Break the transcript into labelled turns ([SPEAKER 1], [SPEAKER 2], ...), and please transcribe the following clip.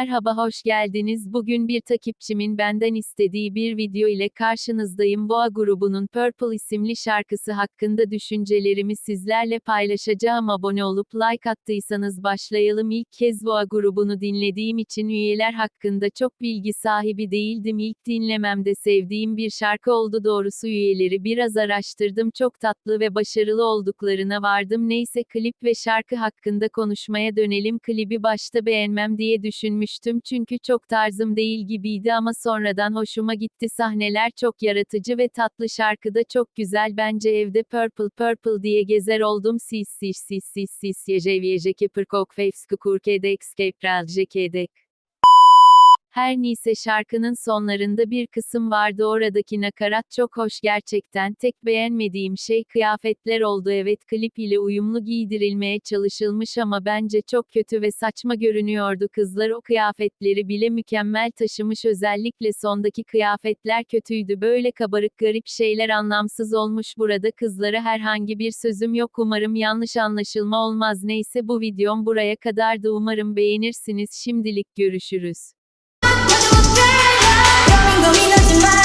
[SPEAKER 1] Merhaba hoş geldiniz. Bugün bir takipçimin benden istediği bir video ile karşınızdayım. Boğa grubunun Purple isimli şarkısı hakkında düşüncelerimi sizlerle paylaşacağım. Abone olup like attıysanız başlayalım. İlk kez Boğa grubunu dinlediğim için üyeler hakkında çok bilgi sahibi değildim. İlk dinlememde sevdiğim bir şarkı oldu. Doğrusu üyeleri biraz araştırdım. Çok tatlı ve başarılı olduklarına vardım. Neyse klip ve şarkı hakkında konuşmaya dönelim. Klibi başta beğenmem diye düşünmüştüm çünkü çok tarzım değil gibiydi ama sonradan hoşuma gitti. Sahneler çok yaratıcı ve tatlı şarkıda çok güzel. Bence evde Purple Purple diye gezer oldum. Sis sis sis sis sis yejeviyejeki pırkok fevsku kurkedek skepral jekedek. Her neyse şarkının sonlarında bir kısım vardı oradaki nakarat çok hoş gerçekten tek beğenmediğim şey kıyafetler oldu. Evet klip ile uyumlu giydirilmeye çalışılmış ama bence çok kötü ve saçma görünüyordu. Kızlar o kıyafetleri bile mükemmel taşımış. Özellikle sondaki kıyafetler kötüydü. Böyle kabarık garip şeyler anlamsız olmuş. Burada kızlara herhangi bir sözüm yok. Umarım yanlış anlaşılma olmaz. Neyse bu videom buraya kadardı. Umarım beğenirsiniz. Şimdilik görüşürüz.
[SPEAKER 2] 그런 고민하지 마